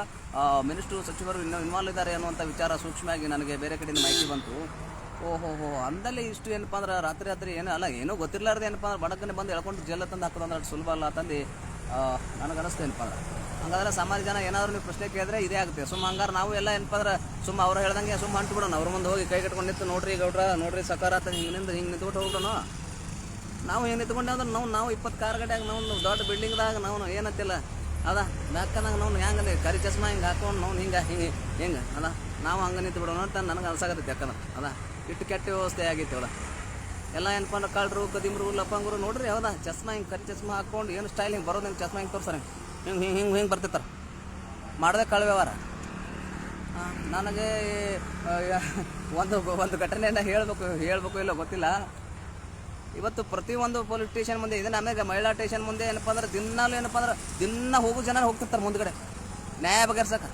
ಮಿನಿಸ್ಟ್ರು ಸಚಿವರು ಇನ್ನೂ ಇನ್ವಾಲ್ವ್ ಇದ್ದಾರೆ ಅನ್ನುವಂಥ ವಿಚಾರ ಸೂಕ್ಷ್ಮವಾಗಿ ನನಗೆ ಬೇರೆ ಕಡೆಯಿಂದ ಮಾಹಿತಿ ಬಂತು. ಓಹೋ, ಹೋ, ಅಂದಲ್ಲಿ ಇಷ್ಟು ಏನಪ್ಪ ಅಂದ್ರೆ ರಾತ್ರಿ ರಾತ್ರಿ ಏನೂ, ಅಲ್ಲ, ಏನೋ ಗೊತ್ತಿರಲಾರ್ದು ಏನಪ್ಪ ಅಂದ್ರೆ ಬಡಕನೆ ಬಂದು ಎಳ್ಕೊಂಡು ಜೆಲ್ಲ ತಂದು ಹಾಕೋದು ಅಂದ್ರೆ ಅಷ್ಟು ಸುಲಭ ಅಲ್ಲ ತಂದು. ನನಗೆ ಅನಿಸ್ತು ಏನಪ್ಪ ಅಂದ್ರೆ. ಹಂಗಾದ್ರೆ ಸಾಮಾನ್ಯ ಜನ ಏನಾದರೂ ನೀವು ಪ್ರಶ್ನೆ ಕೇಳಿದ್ರೆ ಇದೇ ಆಗುತ್ತೆ. ಸುಮ್ಮ ಹಂಗಾರೆ ನಾವು ಎಲ್ಲ ಏನಪ್ಪ ಅಂದ್ರೆ ಸುಮ್ಮ ಅವ್ರು ಹೇಳ್ದಂಗೆ ಸುಮ್ಮ ಅಂಟು ಬಿಡೋಣ ಅವ್ರ ಮುಂದೆ ಹೋಗಿ ಕೈ ಕಟ್ಕೊಂಡು ನಿಂತು ನೋಡ್ರಿ ಗೌಡ್ರ, ನೋಡ್ರಿ ಸಕಾರ ಹಿಂಗೆ ನಿಂದು ಹಿಂಗೆ ನಿಂತ್ಬಿಟ್ಟು ಹೋಗ್ಬಿಡೋಣ. ನಾವು ಏನು ನಿಂತ್ಕೊಂಡೆ ಅಂದ್ರೆ ನಾವು ನಾವು ಇಪ್ಪತ್ತು ಕಾರ್ ಗಡ್ಯಾಗ ನಾವು ದೊಡ್ಡ ಬಿಲ್ಡಿಂಗ್ದಾಗ ನಾವು ಏನತ್ತಿಲ್ಲ. ಅದ ಬೇಕಂದಾಗ ನಾವು ಹೆಂಗಂದ್ರೆ ಕರಿ ಚಸ್ಮಾ ಹಿಂಗೆ ಹಾಕೊಂಡು ನಾವು ಹಿಂಗೆ ಹಿಂಗೆ ಹಿಂಗೆ? ಅದ, ನಾವು ಹಂಗೆ ನಿಂತು ಬಿಡೋಣ ಅಂತ ನನಗೆ ಅನ್ಸಾಗತ್ತೆ ಯಾಕಂದ್ರೆ ಅದ, ಇಟ್ಟು ಕೆಟ್ಟ ವ್ಯವಸ್ಥೆ ಆಗೈತೆ ಅವಳ. ಎಲ್ಲ ಏನಪ್ಪ ಕಳ್ರು ಕದಿಮ್ರು ಲಪ್ಪಂಗರು ನೋಡ್ರಿ ಹೌದ ಚಸ್ಮಾ ಹಿಂಗೆ ಕರಿ ಚಸ್ಮಾ ಹಾಕೊಂಡು ಏನು ಸ್ಟೈಲ್ ಹಿಂಗೆ ಬರೋದು ಹಿಂಗೆ ಚಸ್ಮಾ ಹಿಂಗೆ ತೋರ್ಸಾರೆ ಹಿಂಗೆ? ಹಿಂಗೆ ಹಿಂಗೆ ಹಿಂಗೆ ಬರ್ತಿರ್ತಾರೆ ಮಾಡದೆ ಕಳ್ಳ ವ್ಯವಹಾರ. ನನಗೆ ಒಂದು ಒಂದು ಘಟನೆಯನ್ನು ಹೇಳಬೇಕು ಹೇಳಬೇಕು ಇಲ್ಲ ಗೊತ್ತಿಲ್ಲ. ಇವತ್ತು ಪ್ರತಿಯೊಂದು ಪೊಲೀಸ್ ಸ್ಟೇಷನ್ ಮುಂದೆ, ಇದನ್ನ ಆಮೇಲೆ ಮಹಿಳಾ ಸ್ಟೇಷನ್ ಮುಂದೆ ಏನಪ್ಪ ಅಂದ್ರೆ ದಿನಾಲು ಏನಪ್ಪ ಅಂದ್ರೆ ದಿನ ಹೋಗೋ ಜನ ಹೋಗ್ತಿರ್ತಾರೆ ಮುಂದ್ಗಡೆ. ನ್ಯಾಯ ಬಗೆಹರ್ಸಕ್ಕೆ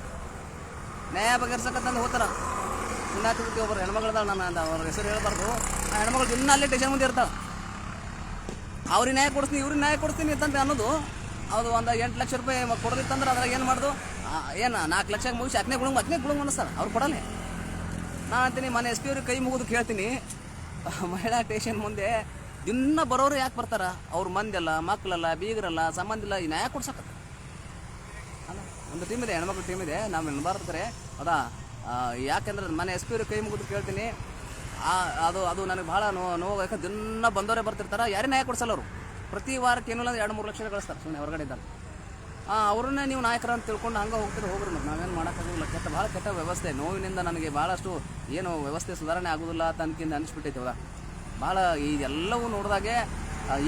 ನ್ಯಾಯ ಬಗೆಹರ್ಸಕ್ಕಂತಂದು ಹೋಗ್ತಾರ. ಪುಣ್ಯಾತಿಥಿ ಒಬ್ಬರು ಹೆಣ್ಮಗಳದಾಳ ನಾನು ಅಂತ ಅವ್ರ ಹೆಸರು ಹೇಳ್ಬಾರ್ದು. ಆ ಹೆಣ್ಮಗಳು ದಿನ ಅಲ್ಲೇ ಸ್ಟೇಷನ್ ಮುಂದೆ ಇರ್ತಾಳೆ. ಅವ್ರಿಗೆ ನ್ಯಾಯ ಕೊಡಿಸ್ತೀನಿ, ಇವ್ರಿಗೆ ನ್ಯಾಯ ಕೊಡ್ತೀನಿ ಅಂತಂತ ಅನ್ನೋದು ಅದು ಒಂದು ಎಂಟು ಲಕ್ಷ ರೂಪಾಯಿ ಕೊಡೋದಿತ್ತಂದ್ರೆ ಅದ್ರಾಗ ಏನು ಮಾಡೋದು? ಏನು, ನಾಲ್ಕು ಲಕ್ಷ ಮುಗಿಸಿ ಹತ್ತನೇ ಗುಳುಂಗ್ ಹತ್ತನೇ ಗುಳುಂಗ್ ಅನ್ನಿಸ್ತಾರೆ ಅವ್ರು ಕೊಡಲ್ಲ. ನಾನು ಅಂತೀನಿ, ಮನೆ ಎಸ್ ಪಿ ಅವ್ರಿಗೆ ಕೈ ಮುಗಿದು ಕೇಳ್ತೀನಿ. ಮಹಿಳಾ ಸ್ಟೇಷನ್ ಮುಂದೆ ದಿನ ಬರೋರು ಯಾಕೆ ಬರ್ತಾರ? ಅವ್ರ ಮಂದಿಲ್ಲ ಮಕ್ಕಳಲ್ಲ ಬೀಗರಲ್ಲ ಸಂಬಂಧ ಇಲ್ಲ ಈ ನ್ಯಾಯ ಕೊಡ್ಸಕತ್ತ. ಅಲ್ಲ ಒಂದು ಟೀಮ್ ಇದೆ ಹೆಣ್ಮಕ್ಳು ಟೀಮ್ ಇದೆ ನಾವು ನೆನಬಾರ್ತಾರೆ ಹೌದಾ ಯಾಕೆಂದ್ರೆ ಮನೆ ಎಸ್ ಪಿ ಅವ್ರಿಗೆ ಕೈ ಮುಗಿದು ಕೇಳ್ತೀನಿ. ಆ, ಅದು ಅದು ನನಗೆ ಭಾಳ ನೋವು ನೋವು ಯಾಕೆ ದಿನ ಬಂದವರೇ ಬರ್ತಿರ್ತಾರೆ ಯಾರೇ ನ್ಯಾಯ ಕೊಡ್ಸಲ್ಲ ಅವರು. ಪ್ರತಿ ವಾರಕ್ಕೆ ಅಂದ್ರೆ ಎರಡು ಮೂರು ಲಕ್ಷ ಕಳಿಸ್ತಾರೆ ಸುಮ್ಮನೆ ಹೊರಗಡೆ ಇದ್ದಾರೆ ಹಾಂ ಅವ್ರನ್ನೇ ನೀವು ನಾಯಕರು ಅಂತ ತಿಳ್ಕೊಂಡು ಹಂಗೆ ಹೋಗ್ತೀರಿ ಹೋಗ್ರಿ ಮತ್ತೆ ನಾವೇನು ಮಾಡೋಕ್ಕಾಗಲ್ಲ ಕೆಟ್ಟ ಭಾಳ ಕೆಟ್ಟ ವ್ಯವಸ್ಥೆ. ನೋವಿನಿಂದ ನನಗೆ ಭಾಳಷ್ಟು ಏನು ವ್ಯವಸ್ಥೆ ಸುಧಾರಣೆ ಆಗೋದಿಲ್ಲ ಅಂತ ಅನ್ಕಿಂದ ಅನಿಸ್ಬಿಟ್ಟೈತೆ ಹೌದಾ ಭಾಳ ಇದೆಲ್ಲವೂ ನೋಡಿದಾಗೆ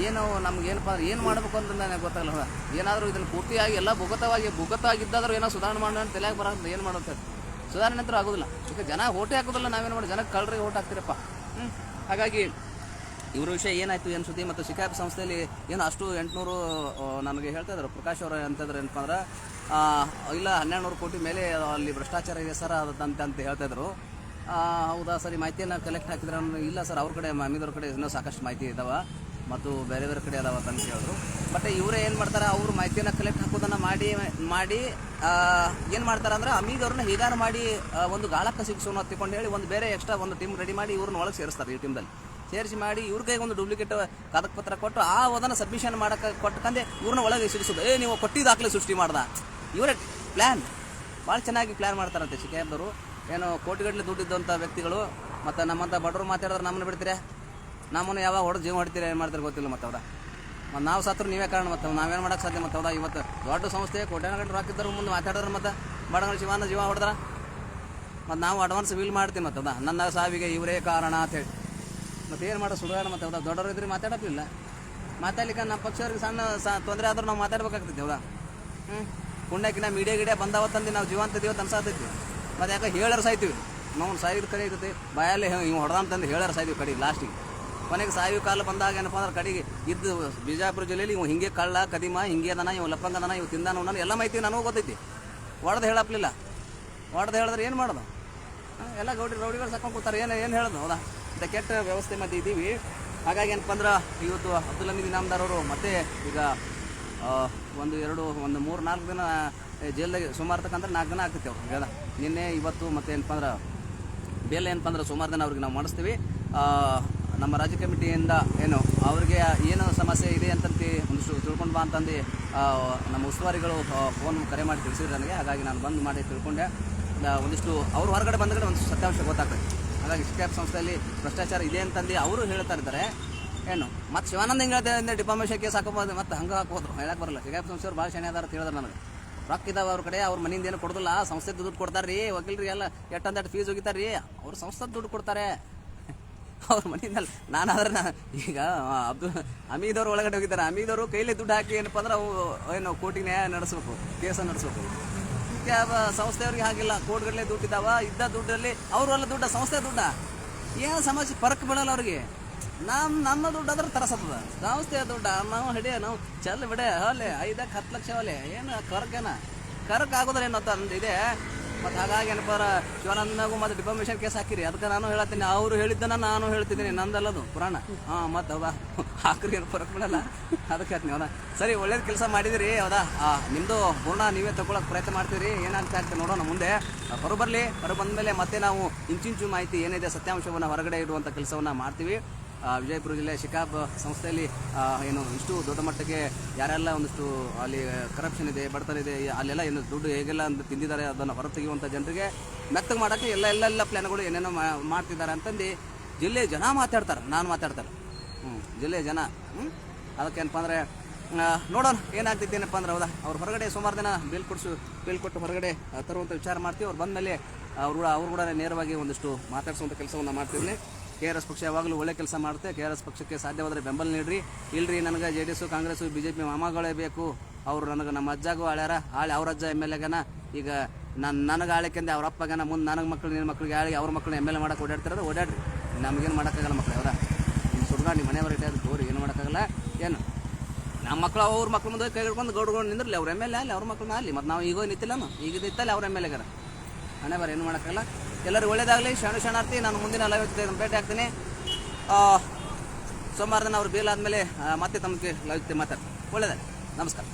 ಏನು ನಮ್ಗೆ ಏನಪ್ಪ ಅಂದ್ರೆ ಏನು ಮಾಡಬೇಕು ಅಂತ ನನಗೆ ಗೊತ್ತಾಗಲ್ಲ ಏನಾದರೂ ಇದನ್ನು ಪೂರ್ತಿಯಾಗಿ ಎಲ್ಲ ಭುಗತವಾಗಿ ಭುಗತವಾಗಿದ್ದಾದರೂ ಏನೋ ಸುಧಾರಣೆ ಮಾಡೋಣ ಅಂತ ತಲೆಯಾಗ ಬರೋದು ಏನು ಮಾಡುತ್ತೆ ಸುಧಾರಣೆ ಅಂತೂ ಆಗೋದಿಲ್ಲ. ಈಗ ಜನ ಓಟೇ ಹಾಕೋದಿಲ್ಲ ನಾವೇನು ಮಾಡಿ ಜನಕ್ಕೆ ಕಳ್ರಿ ಓಟ್ ಹಾಕ್ತೀರಪ್ಪ. ಹ್ಞೂ ಹಾಗಾಗಿ ಇವ್ರ ವಿಷಯ ಏನಾಯಿತು ಏನು ಸುದ್ದಿ? ಮತ್ತು ಶಿಕಾಯತ್ ಸಂಸ್ಥೆಯಲ್ಲಿ ಏನು ಅಷ್ಟು ಎಂಟುನೂರು ನನಗೆ ಹೇಳ್ತಾ ಇದ್ರು ಪ್ರಕಾಶ್ ಅವರು ಅಂತಂದ್ರೆ ಏನಪ್ಪ ಅಂದ್ರೆ ಇಲ್ಲ ಹನ್ನೆರಡು ನೂರು ಕೋಟಿ ಮೇಲೆ ಅಲ್ಲಿ ಭ್ರಷ್ಟಾಚಾರ ಇದೆ ಸರ್ ಅದಂತೆ ಅಂತ ಹೇಳ್ತಾ ಇದ್ರು. ಆ, ಹೌದಾ ಸರಿ ಮಾಹಿತಿಯನ್ನು ಕಲೆಕ್ಟ್ ಹಾಕಿದ್ರೆ ಇಲ್ಲ ಸರ್, ಅವ್ರ ಕಡೆ ಮಮ್ಮಿದವ್ರ ಕಡೆ ಇನ್ನೂ ಸಾಕಷ್ಟು ಮಾಹಿತಿ ಇದಾವ ಮತ್ತು ಬೇರೆ ಬೇರೆ ಕಡೆ ಅದಾವ ಅಂತ ಹೇಳಿದ್ರು ಬಟ್ ಇವರೇ ಏನು ಮಾಡ್ತಾರೆ, ಅವರು ಮಾಹಿತಿಯನ್ನು ಕಲೆಕ್ಟ್ ಹಾಕೋದನ್ನು ಮಾಡಿ ಮಾಡಿ ಏನು ಮಾಡ್ತಾರೆ ಅಂದ್ರೆ ಅಮೀದವ್ರನ್ನ ಹೀಗಾರು ಮಾಡಿ ಒಂದು ಗಾಳಕ್ಕೆ ಸಿಗಿಸೋನು ಹತ್ತಿಕೊಂಡು ಹೇಳಿ ಒಂದು ಬೇರೆ ಎಕ್ಸ್ಟ್ರಾ ಒಂದು ಟೀಮ್ ರೆಡಿ ಮಾಡಿ ಇವ್ರನ್ನ ಒಳಗೆ ಸೇರಿಸ್ತಾರೆ ಈ ಟೀಮ್ದಲ್ಲಿ ಸೇರಿಸಿ ಮಾಡಿ ಇವ್ರ ಕೈಗೆ ಒಂದು ಡೂಪ್ಲಿಕೇಟ್ ಕಾಗದ ಪತ್ರ ಕೊಟ್ಟು ಆ ಅದನ್ನು ಸಬ್ಮಿಷನ್ ಮಾಡಕ್ಕೆ ಕೊಟ್ಕಂದೆ ಇವ್ರನ್ನ ಒಳಗೆ ಸಿಡಿಸೋದು ಏ, ನೀವು ಕೊಟ್ಟಿದ್ದು ದಾಖಲೆ ಸೃಷ್ಟಿ ಮಾಡ್ದ. ಇವರೇ ಪ್ಲ್ಯಾನ್ ಭಾಳ ಚೆನ್ನಾಗಿ ಪ್ಲ್ಯಾನ್ ಮಾಡ್ತಾರಂತೆ ಶಿಕಾಯತ್ದವರು ಏನು ಕೋಟಿಗಟ್ಟಲೆ ದುಡ್ಡಿದ್ದಂಥ ವ್ಯಕ್ತಿಗಳು, ಮತ್ತು ನಮ್ಮಂಥ ಬಡವರು ಮಾತಾಡಿದ್ರೆ ನಮ್ಮನ್ನು ಬಿಡ್ತೀರಾ? ನಮ್ಮನ್ನು ಯಾವಾಗ ಹೊಡೆದು ಜೀವ ಹೊಡಿತೀರಾ, ಏನು ಮಾಡ್ತಾರೆ ಗೊತ್ತಿಲ್ಲ ಮತ್ತೆ ಅವ್ರ. ಮತ್ತು ನಾವು ಸತ್ರು ನೀವೇ ಕಾರಣ, ಮತ್ತೆ ನಾವೇನು ಮಾಡೋಕೆ ಸಾಧ್ಯ ಮತ್ತೆ ಹೌದಾ ಇವತ್ತು ದೊಡ್ಡ ಸಂಸ್ಥೆ ಕೋಟ್ಯಾನ ಗಂಟೆ ಇದ್ದರು ಮುಂದೆ ಮಾತಾಡಿದ್ರೆ ಮತ್ತೆ ಬಡಗಳ ಶಿವಾನ ಜೀವ ಹೊಡೆದ್ರ? ಮತ್ತು ನಾವು ಅಡ್ವಾನ್ಸ್ ಬಿಲ್ ಮಾಡ್ತೀವಿ ಮತ್ತೆ ಹೌದಾ ನನ್ನ ಸಾವಿಗೆ ಇವರೇ ಕಾರಣ ಅಂತೇಳಿ ಮತ್ತೆ ಏನು ಮಾಡೋ ಸುಧಾರಣೆ ಮತ್ತೆ ಹೌದಾ ದೊಡ್ಡವ್ರು ಇದ್ರೆ ಮಾತಾಡೋಕ್ಕಿಲ್ಲ. ಮಾತಾಡ್ಲಿಕ್ಕೆ ನಮ್ಮ ಪಕ್ಷವ್ರಿಗೆ ಸಣ್ಣ ಸ ತೊಂದರೆ ಆದ್ರೂ ನಾವು ಮಾತಾಡ್ಬೇಕಾಗ್ತೈತಿ ಹೌದಾ ಹ್ಞೂ ಪುಣ್ಯಕ್ಕಿನ ಮೀಡಿಯಾ ಗಿಡಿಯಾ ಬಂದಾವತ್ತಂದು ತಂದು ನಾವು ಜೀವಂತ ದೇವತ್ತು ಅನ್ಸಾತೈತಿ. ಮತ್ತೆ ಯಾಕೆ ಹೇಳರ್ ಸಾಯ್ತೀವಿ ನಾವು ಸಾಯಿದ ಕಡೆ ಇರ್ತೈತಿ. ಬಾಯಲ್ಲಿ ಹಿಂಗೆ ಹೊಡೆದಂತಂದು ಹೇಳರ್ ಸಾಯ್ತೀವಿ ಕಡೆ ಲಾಸ್ಟಿಗೆ ಕೊನೆಗೆ ಸಾಯುವ ಕಾಲ ಬಂದಾಗ ಏನಪ್ಪ ಅಂದ್ರೆ ಕಡೆಗೆ ಇದ್ದು ಬಿಜಾಪುರ ಜಿಲ್ಲೆಯಲ್ಲಿ ಇವು ಹಿಂಗೆ ಕಳ್ಳ, ಕದಿಮ, ಹಿಂಗೆ ಅದನ ಇವು ಲಪ್ಪಂಗದನ, ಇವು ತಿಂದಾನು ನಾನು ಎಲ್ಲ ಮಾಹಿತಿ ನನಗೂ ಗೊತ್ತೈತಿ. ಹೊಡೆದು ಹೇಳಪ್ಲಿಲ್ಲ. ಹೊಡೆದು ಹೇಳಿದ್ರೆ ಏನು ಮಾಡೋದು? ಎಲ್ಲ ಗೌಡಿ ರೌಡಿಗಳು ಸಾಕೊಂಡು ಕೂತಾರೆ. ಏನು ಏನು ಹೇಳೋದು? ಹೌದಾ? ಇಂಥ ಕೆಟ್ಟ ವ್ಯವಸ್ಥೆ ಮಧ್ಯೆ ಇದ್ದೀವಿ. ಹಾಗಾಗಿ ಏನಪ್ಪ ಅಂದ್ರೆ ಇವತ್ತು ಅಬ್ದುಲ್ ಹಮೀದ್ ಇನಾಮ್ದಾರ್ ಅವರು ಮತ್ತೆ ಈಗ ಒಂದು ಎರಡು, ಒಂದು ಮೂರು, ನಾಲ್ಕು ದಿನ ಜೈಲಿಗೆ ಸುಮಾರು ತಕ್ಕಂದ್ರೆ ನಾಲ್ಕು ದಿನ ಆಗ್ತೈತೆ ಅವ್ರು ಹೇಳ ನಿನ್ನೆ, ಇವತ್ತು ಮತ್ತೆ ಏನಪ್ಪ ಅಂದ್ರೆ ಬೇಲೆ ಏನಪ್ಪ ಅಂದ್ರೆ ಸುಮಾರು ದಿನ ಅವ್ರಿಗೆ ನಾವು ಮಾಡಿಸ್ತೀವಿ. ನಮ್ಮ ರಾಜ್ಯ ಕಮಿಟಿಯಿಂದ ಏನು, ಅವ್ರಿಗೆ ಏನು ಸಮಸ್ಯೆ ಇದೆ ಅಂತಂದು ಒಂದಿಷ್ಟು ತಿಳ್ಕೊಂಡು ಬಾ ಅಂತಂದು ನಮ್ಮ ಉಸ್ತುವಾರಿಗಳು ಫೋನ್ ಕರೆ ಮಾಡಿ ತಿಳಿಸಿದ್ರು ನನಗೆ. ಹಾಗಾಗಿ ನಾನು ಬಂದು ಮಾಡಿ ತಿಳ್ಕೊಂಡೆ. ಒಂದಿಷ್ಟು ಅವ್ರು ಹೊರಗಡೆ ಬಂದಗಡೆ ಒಂದಿಷ್ಟು ಸತ್ಯಾಂಶ ಗೊತ್ತಾಗ್ತದೆ. ಹಾಗಾಗಿ ಶಿಕ್ಷಕ ಸಂಸ್ಥೆಯಲ್ಲಿ ಭ್ರಷ್ಟಾಚಾರ ಇದೆ ಅಂತಂದು ಅವರು ಹೇಳ್ತಾ ಇರ್ತಾರೆ ಏನು ಮತ್ತು ಶಿವಾನಂದ ಹಿಂಗೆ ಡಿಪಾಮೇಶನ್ ಕೇಸ್ ಹಾಕೋಬೋದು ಮತ್ತೆ ಹಂಗೆ ಹಾಕ್ಬೋದು ಹೇಳಕ್ಕೆ ಬರಲ್ಲ. ಶಿಕ್ಷಕ ಸಂಸ್ಥೆಯವ್ರು ಭಾಳ ಶನಿ ಅದಾರ ನನಗೆ. ರೊಕ್ಕ ಇದಾವ ಅವ್ರ ಕಡೆ, ಅವ್ರ ಮನೆಯಿಂದ ಏನು ಕೊಡೋದಿಲ್ಲ. ಸಂಸ್ಥೆ ದುಡ್ಡು ಕೊಡ್ತಾರೆ ರೀ ವಕೀಲ್ರಿ ಎಲ್ಲ ಎಟ್ಟಂದೆಟ್ಟು ಫೀಸ್ ಹೋಗಿತಾರೆ ರೀ ಅವ್ರು ಸಂಸ್ಥೆ ದುಡ್ಡು ಕೊಡ್ತಾರೆ. ಅವ್ರ ಮನೆಯಿಂದ ನಾನಾದ್ರೆ ನಾ ಈಗ ಅಬ್ದುಲ್ ಅಮೀದವ್ರು ಒಳಗಡೆ ಹೋಗಿದ್ದಾರೆ. ಅಮೀದವರು ಕೈಲಿ ದುಡ್ಡು ಹಾಕಿ ಏನಪ್ಪ ಅಂದ್ರೆ ಅವು ಏನು ಕೋರ್ಟಿಗೆ ನ್ಯಾಯ ನಡೆಸ್ಬೇಕು, ಕೇಸ ನಡೆಸ್ಬೇಕು. ಕ್ಯಾಬ್ ಸಂಸ್ಥೆಯವ್ರಿಗೆ ಹಾಗಿಲ್ಲ. ಕೋರ್ಟ್ಗಳಲ್ಲೇ ದುಡ್ಡಿದ್ದಾವ ಇದ್ದ ದುಡ್ಡಲ್ಲಿ ಅವರು ಅಲ್ಲ ದುಡ್ಡ, ಸಂಸ್ಥೆ ದುಡ್ಡ. ಏನು ಸಮಾಜ ಪರಕ್ ಬೀಳಲ್ಲ ಅವ್ರಿಗೆ. ನಮ್ಮ ನಮ್ಮ ದುಡ್ಡು ಅದ್ರ ತರಸತ್ತದ ಸಂಸ್ಥೆ ದುಡ್ಡ, ನಾವು ಹಿಡಿಯ, ನಾವು ಚಲ್ ಬಿಡೆ ಅಲ್ಲೇ ಐದಕ್ಕೆ ಹತ್ತು ಲಕ್ಷ ಹೊಲೆ, ಏನು ಕರ್ಕೇನ ಕರ್ಕ್ ಆಗೋದ್ರೆ ಏನಂತ ಅಂತ ಇದೆ. ಮತ್ತು ಹಾಗಾಗಿ ಏನಪ್ಪ ಶಿವನಂದಾಗು ಮತ್ತು ಡಿಫಾಮೇಷನ್ ಕೇಸ್ ಹಾಕಿರಿ. ಅದಕ್ಕೆ ನಾನು ಹೇಳತ್ತೀನಿ, ಅವರು ಹೇಳಿದ್ದನ್ನ ನಾನು ಹೇಳ್ತಿದ್ದೀನಿ, ನಂದಲ್ಲದು, ಪುರಾಣ. ಹಾಂ, ಮತ್ತು ಅವ ಹಾಕ್ರಿ, ಏನು ಫರಕ್ ಬಿಡಲ್ಲ. ಅದಕ್ಕೆ ಹೇಳ್ತೀನಿ, ಹೌದಾ? ಸರಿ, ಒಳ್ಳೇದು ಕೆಲಸ ಮಾಡಿದಿರಿ, ಹೌದಾ? ನಿಮ್ಮದು ಪೂರ್ಣ ನೀವೇ ತಗೊಳಕ್ಕೆ ಪ್ರಯತ್ನ ಮಾಡ್ತೀರಿ, ಏನಾಗ್ತಾ ಆಗ್ತದೆ ನೋಡೋಣ ಮುಂದೆ. ಹೊರ ಬರಲಿ ಹೊರ ಬಂದ ಮೇಲೆ ಮತ್ತೆ ನಾವು ಇಂಚಿಂಚು ಮಾಹಿತಿ ಏನಿದೆ ಸತ್ಯಾಂಶವನ್ನು ಹೊರಗಡೆ ಇಡುವಂಥ ಕೆಲಸವನ್ನು ಮಾಡ್ತೀವಿ. ವಿಜಯಪುರ ಜಿಲ್ಲೆ ಶಿಕಾಬ್ ಸಂಸ್ಥೆಯಲ್ಲಿ ಏನು, ಇಷ್ಟು ದೊಡ್ಡ ಮಟ್ಟಕ್ಕೆ ಯಾರೆಲ್ಲ ಒಂದಿಷ್ಟು ಅಲ್ಲಿ ಕರಪ್ಷನ್ ಇದೆ, ಬಡತನ ಇದೆ ಅಲ್ಲೆಲ್ಲ ಏನು ದುಡ್ಡು ಹೇಗೆಲ್ಲ ಅಂತ ತಿಂದಿದ್ದಾರೆ ಅದನ್ನು ಹೊರತೆಗೆಯುವಂಥ ಜನರಿಗೆ ಮೆತ್ತಗೆ ಮಾಡೋಕ್ಕೆ ಎಲ್ಲ ಎಲ್ಲ ಎಲ್ಲ ಪ್ಲ್ಯಾನ್ಗಳು ಏನೇನೋ ಮಾಡ್ತಿದ್ದಾರೆ ಅಂತಂದು ಜಿಲ್ಲೆ ಜನ ಮಾತಾಡ್ತಾರೆ, ನಾನು ಮಾತಾಡ್ತಾರೆ ಹ್ಞೂ ಜಿಲ್ಲೆ ಜನ ಹ್ಞೂ ಅದಕ್ಕೇನಪ್ಪ ಅಂದರೆ ನೋಡೋಣ, ಏನಾಗ್ತಿತ್ತು, ಏನಪ್ಪ ಅಂದ್ರೆ ಹೌದಾ? ಅವ್ರು ಹೊರಗಡೆ ಸುಮಾರು ದಿನ ಬೇಲ್ ಕೊಡಿಸು, ಬೇಲ್ ಕೊಟ್ಟು ಹೊರಗಡೆ ತರುವಂಥ ವಿಚಾರ ಮಾಡ್ತೀವಿ. ಅವ್ರು ಬಂದಮೇಲೆ ಅವ್ರು ಕೂಡ ಅವ್ರು ಕೂಡ ನೇರವಾಗಿ ಒಂದಿಷ್ಟು ಮಾತಾಡಿಸುವಂಥ ಕೆಲಸವನ್ನು ಮಾಡ್ತಿದ್ದೀನಿ. ಕೆ ಆರ್ ಎಸ್ ಪಕ್ಷ ಯಾವಾಗಲೂ ಒಳ್ಳೆ ಕೆಲಸ ಮಾಡುತ್ತೆ. ಕೆ ಆರ್ ಎಸ್ ಪಕ್ಷಕ್ಕೆ ಸಾಧ್ಯವಾದರೆ ಬೆಂಬಲ ನೀಡ್ರಿ. ಇಲ್ರಿ, ನನಗೆ J D S Congress B J P ಮಾಮಗಳೇ ಬೇಕು. ಅವರು ನನಗೆ ನಮ್ಮ ಅಜ್ಜಾಗೂ ಆಳ್ಯಾರ ಆಳೆ ಅವ್ರ ಅಜ್ಜ ಎಂ ಎಲ್ ಎಗನ ಈಗ ನಾನು, ನನಗೆ ಆಳಿಕೆಂದೆ ಅವ್ರ ಅಪ್ಪಗನ ಮುಂದೆ ನನಗೆ ಮಕ್ಕಳು ನಿನ್ನ ಮಕ್ಳಿಗೆ ಆಳಿ ಅವ್ರ ಮಕ್ಳು ಎಂ ಎಲ್ ಎ ಮಾಡೋಕೆ ಓಡಾಡ್ತಿರೋದು, ಓಡಾಡ್ರಿ. ನಮಗೇನು ಮಾಡೋಕ್ಕಾಗಲ್ಲ ಮಕ್ಕಳು ಅವರ ನಿಮ್ಮ ಸುಡ್ಗಾಡು ನಿಮ್ಮ ಮನೆ ಬರೀ ತೋರಿ ಏನು ಮಾಡೋಕ್ಕಾಗಲ್ಲ? ಏನು? ನಮ್ಮ ಮಕ್ಕಳು ಅವ್ರ ಮಕ್ಳು ಮುಂದೆ ಕೈ ಹಿಡ್ಕೊಂಡು ಗೌಡ್ಕೊಂಡು ನಿಂದ್ರಲಿ ಅವ್ರ ಎಂ ಎಲ್ ಎ ಅಲ್ಲಿ, ಅವ್ರ ಮಕ್ಕಳನ್ನ ಅಲ್ಲಿ. ಮತ್ತು ನಾವು ಈಗ ನಿಂತಿಲ್ಲ ಈಗ ನಿಂತಲ್ಲಿ ಅವ್ರ ಎಂ ಎಲ್ ಎಗಾರ ಹಣೆ ಬರ, ಏನು ಮಾಡೋಕ್ಕಲ್ಲ ಎಲ್ಲರಿಗೂ ಒಳ್ಳೇದಾಗಲಿ, ಶರಣ ಶರಣಾರ್ಥಿ, ನಾನು ಮುಂದಿನ ಲೈವ್ ಭೇಟಿ ಆಗ್ತೀನಿ. ಸೋಮವಾರ ದಿನ ಅವ್ರು ಬೇಲ್ ಆದಮೇಲೆ ಮತ್ತೆ ತಮಗೆ ಲೈವ್ ಮಾತಾಡ್ತೀನಿ. ಒಳ್ಳೇದಾಗಲಿ. ನಮಸ್ಕಾರ.